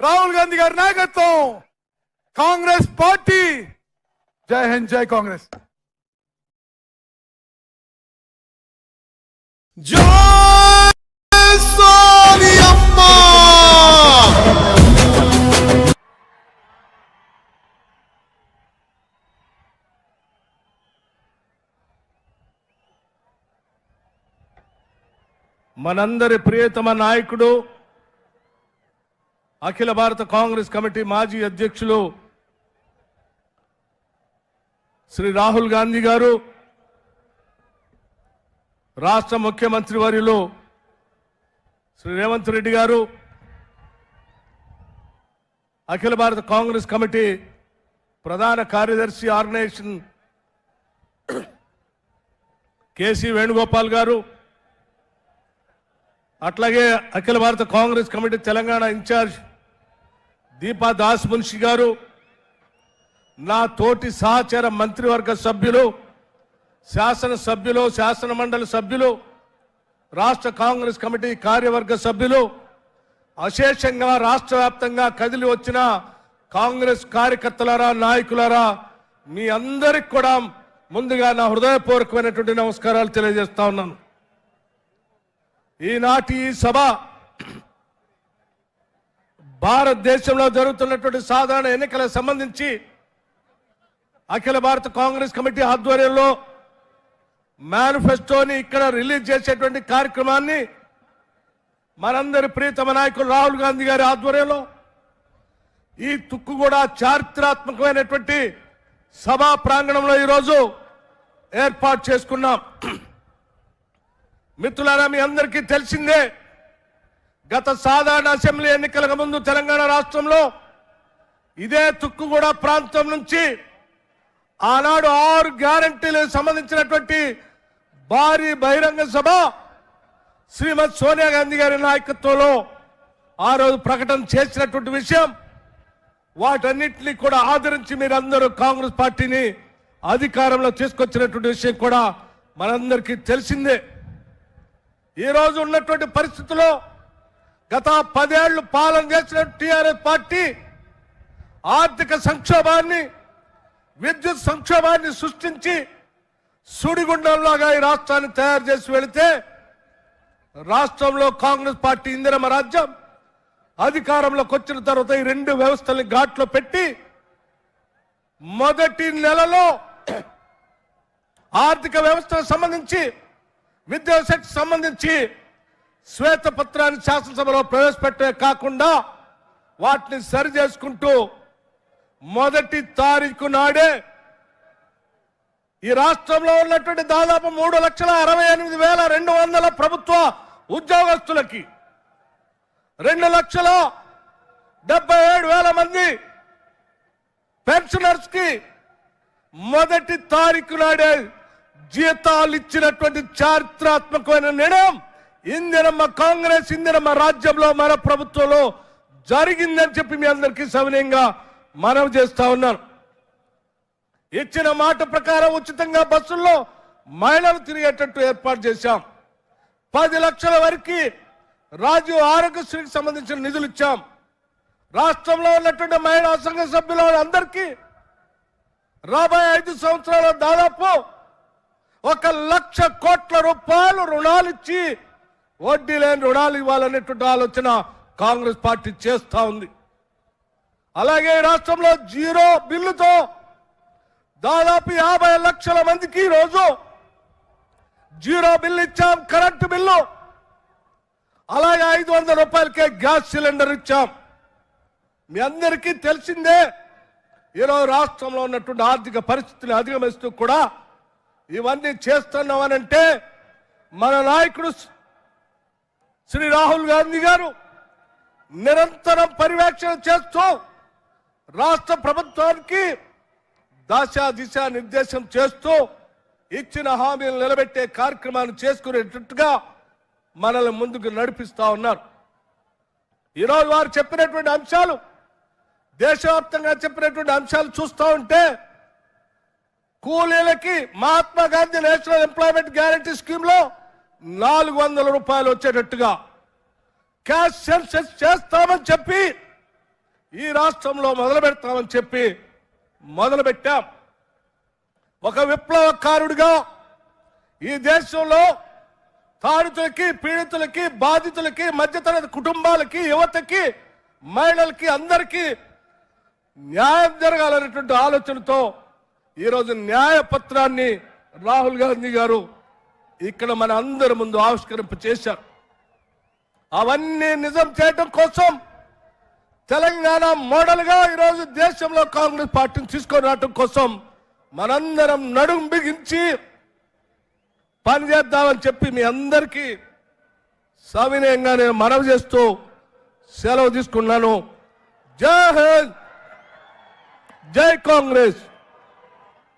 రాహుల్ గాంధీ గారి నాయకత్వం. కాంగ్రెస్ పార్టీ. జై హింద్ జై కాంగ్రెస్. మనందరి ప్రియతమ నాయకుడు అఖిల భారత కాంగ్రెస్ కమిటీ మాజీ అధ్యక్షులు శ్రీ రాహుల్ గాంధీ గారు రాష్ట్ర ముఖ్యమంత్రి వారిలో శ్రీ రేవంత్ రెడ్డి గారు అఖిల భారత కాంగ్రెస్ కమిటీ ప్రధాన కార్యదర్శి ఆర్గనైజేషన్ కేసీ వేణుగోపాల్ గారు అట్లాగే అఖిల భారత కాంగ్రెస్ కమిటీ తెలంగాణ ఇన్ఛార్జ్ దీపా దాస్ మున్షి గారు నా తోటి సహచర మంత్రివర్గ సభ్యులు శాసన సభ్యులు శాసన మండలి సభ్యులు రాష్ట్ర కాంగ్రెస్ కమిటీ కార్యవర్గ సభ్యులు అశేషంగా రాష్ట్ర వ్యాప్తంగా కదిలి వచ్చిన కాంగ్రెస్ కార్యకర్తలారా నాయకులారా మీ అందరికి కూడా ముందుగా నా హృదయపూర్వకమైనటువంటి నమస్కారాలు తెలియజేస్తా ఉన్నాను. ఈనాటి ఈ సభ భారతదేశంలో జరుగుతున్నటువంటి సాధారణ ఎన్నికలకు సంబంధించి అఖిల భారత కాంగ్రెస్ కమిటీ ఆధ్వర్యంలో మేనిఫెస్టోని ఇక్కడ రిలీజ్ చేసేటువంటి కార్యక్రమాన్ని మనందరి ప్రియతమ నాయకులు రాహుల్ గాంధీ గారి ఆధ్వర్యంలో ఈ తుక్కు కూడా చారిత్రాత్మకమైనటువంటి సభా ప్రాంగణంలో ఈరోజు ఏర్పాటు చేసుకున్నాం. మిత్రులారా మీ అందరికీ తెలిసిందే గత సాధారణ అసెంబ్లీ ఎన్నికలకు ముందు తెలంగాణ రాష్ట్రంలో ఇదే తుక్కుగూడ ప్రాంతం నుంచి ఆనాడు ఆరు గ్యారంటీలకు సంబంధించినటువంటి భారీ బహిరంగ సభ శ్రీమతి సోనియా గాంధీ గారి నాయకత్వంలో ఆ రోజు ప్రకటన చేసినటువంటి విషయం వాటన్నిటిని కూడా ఆదరించి మీరందరూ కాంగ్రెస్ పార్టీని అధికారంలో తీసుకొచ్చినటువంటి విషయం కూడా మనందరికీ తెలిసిందే. ఈ రోజు ఉన్నటువంటి పరిస్థితుల్లో గత పదేళ్ళు పాలన చేసిన టీఆర్ఎస్ పార్టీ ఆర్థిక సంక్షోభాన్ని విద్యుత్ సంక్షోభాన్ని సృష్టించి సుడిగుండంలాగా ఈ రాష్ట్రాన్ని తయారు చేసి వెళితే రాష్ట్రంలో కాంగ్రెస్ పార్టీ ఇందిరమ రాజ్యం అధికారంలోకి వచ్చిన తర్వాత ఈ రెండు వ్యవస్థల్ని ఘాట్లో పెట్టి మొదటి నెలలో ఆర్థిక వ్యవస్థకు సంబంధించి విద్యాశాఖకు సంబంధించి శ్వేతపత్రాన్ని శాసనసభలో ప్రవేశపెట్టే కాకుండా వాటిని సరి చేసుకుంటూ మొదటి తారీఖు నాడే ఈ రాష్ట్రంలో ఉన్నటువంటి దాదాపు మూడు లక్షల అరవై ఎనిమిది వేల రెండు వందల ప్రభుత్వ ఉద్యోగస్తులకి రెండు లక్షల డెబ్బై ఏడు వేల మంది పెన్షనర్స్కి మొదటి తారీఖు నాడే జీతాలు ఇచ్చినటువంటి చారిత్రాత్మకమైన నిర్ణయం. ఇందిరమ్మ కాంగ్రెస్ ఇందిరమ్మ రాజ్యంలో మన ప్రభుత్వంలో జరిగిందని చెప్పి మీ అందరికీ సవినయంగా మనవి చేస్తా ఉన్నాను. ఇచ్చిన మాట ప్రకారం ఉచితంగా బస్సుల్లో మహిళలు తిరిగేటట్టు ఏర్పాటు చేశాం. పది లక్షల వరకు రాజీవ్ ఆరోగ్యశ్రీకి సంబంధించిన నిధులు ఇచ్చాం. రాష్ట్రంలో ఉన్నటువంటి మహిళా సంఘ సభ్యుల అందరికీ రాబోయే ఐదు సంవత్సరాల దాదాపు ఒక లక్ష కోట్ల రూపాయలు రుణాలు ఇచ్చి వడ్డీ లేని రుణాలు ఇవ్వాలనేటువంటి ఆలోచన కాంగ్రెస్ పార్టీ చేస్తా ఉంది. అలాగే ఈ రాష్ట్రంలో జీరో బిల్లుతో దాదాపు యాభై లక్షల మందికి ఈరోజు రోజు జీరో బిల్లు ఇచ్చాం కరెంటు బిల్లు. అలాగే ఐదు వందల రూపాయలకే గ్యాస్ సిలిండర్ ఇచ్చాం. మీ అందరికీ తెలిసిందే ఈరోజు రాష్ట్రంలో ఉన్నటువంటి ఆర్థిక పరిస్థితిని అధిగమిస్తూ కూడా ఇవన్నీ చేస్తున్నామనంటే మన నాయకుడు శ్రీ రాహుల్ గాంధీ గారు నిరంతరం పర్యవేక్షణ చేస్తూ రాష్ట్ర ప్రభుత్వానికి దాశా దిశ నిర్దేశం చేస్తూ ఇచ్చిన హామీలు నిలబెట్టే కార్యక్రమాన్ని చేసుకునేటట్టుగా మనల్ని ముందుకు నడిపిస్తా ఉన్నారు. ఈరోజు వారు చెప్పినటువంటి అంశాలు దేశవ్యాప్తంగా చెప్పినటువంటి అంశాలు చూస్తూ ఉంటే కూలీలకి Mahatma Gandhi national employment guarantee స్కీమ్లో నాలుగు వందల రూపాయలు వచ్చేటట్టుగా క్యాష్ సెన్సెస్ చేస్తామని చెప్పి ఈ రాష్ట్రంలో మొదలు పెడతామని చెప్పి మొదలు పెట్టాం. ఒక విప్లవకారుడిగా ఈ దేశంలో తాడితులకి పీడితులకి బాధితులకి మధ్యతరగతి కుటుంబాలకి యువతకి మహిళలకి అందరికీ న్యాయం జరగాలనేటువంటి ఆలోచనతో ఈరోజు న్యాయపత్రాన్ని రాహుల్ గాంధీ గారు ఇక్కడ మన అందరి ముందు ఆవిష్కరింప చేశారు. అవన్నీ నిజం చేయటం కోసం తెలంగాణ మోడల్గా ఈరోజు దేశంలో కాంగ్రెస్ పార్టీని తీసుకొని రావటం కోసం మనందరం నడుం బిగించి పనిచేద్దామని చెప్పి మీ అందరికీ సవినయంగా నేను మనవి చేస్తూ సెలవు తీసుకున్నాను. జై హింద్! జై కాంగ్రెస్!